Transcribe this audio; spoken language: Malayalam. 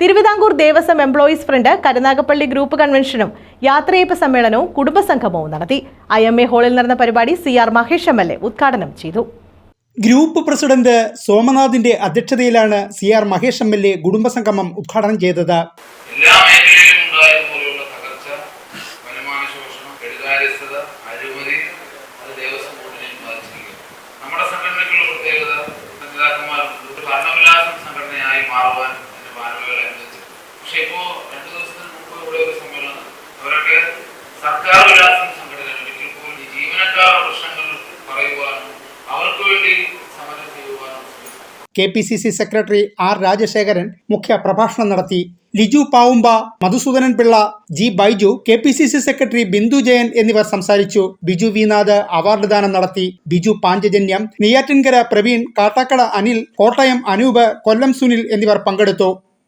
Thiruvithamkoor Devaswom employees front Karunagappally group കൺവെൻഷനും യാത്രയപ്പ് സമ്മേളനവും കുടുംബസംഗമവും നടത്തി. ഐ എം എ ഹാളിൽ നടന്ന പരിപാടി C R Mahesh M L A ഉദ്ഘാടനം ചെയ്തു. ഗ്രൂപ്പ് പ്രസിഡന്റ് സോമനാഥിന്റെ അധ്യക്ഷതയിലാണ് C R Mahesh M L A കുടുംബസംഗമം ഉദ്ഘാടനം ചെയ്തത്. എല്ലാ മേഖലയിലും ഉണ്ടായതുപോലെയുള്ള തകർച്ച വരുമാന ശോഷണം കെടുകാര്യസ്ഥത മുമ്പ് സമ്മേളനം സർക്കാർ ജീവനക്കാരുടെ വേണ്ടി സമരം K P C C secretary R Rajasekharan മുഖ്യ പ്രഭാഷണം നടത്തി. Liju Pavumba Madhusoodanan Pillai G Baiju K P C C secretary Bindu Jayan എന്നിവർ സംസാരിച്ചു. ബിജു വിനാഥ് അവാർഡ് ദാനം നടത്തി. ബിജു പാഞ്ചജന്യം നെയ്യാറ്റിൻകര പ്രവീൺ കാട്ടാക്കട അനിൽ കോട്ടയം അനൂപ് കൊല്ലം സുനിൽ എന്നിവർ പങ്കെടുത്തു.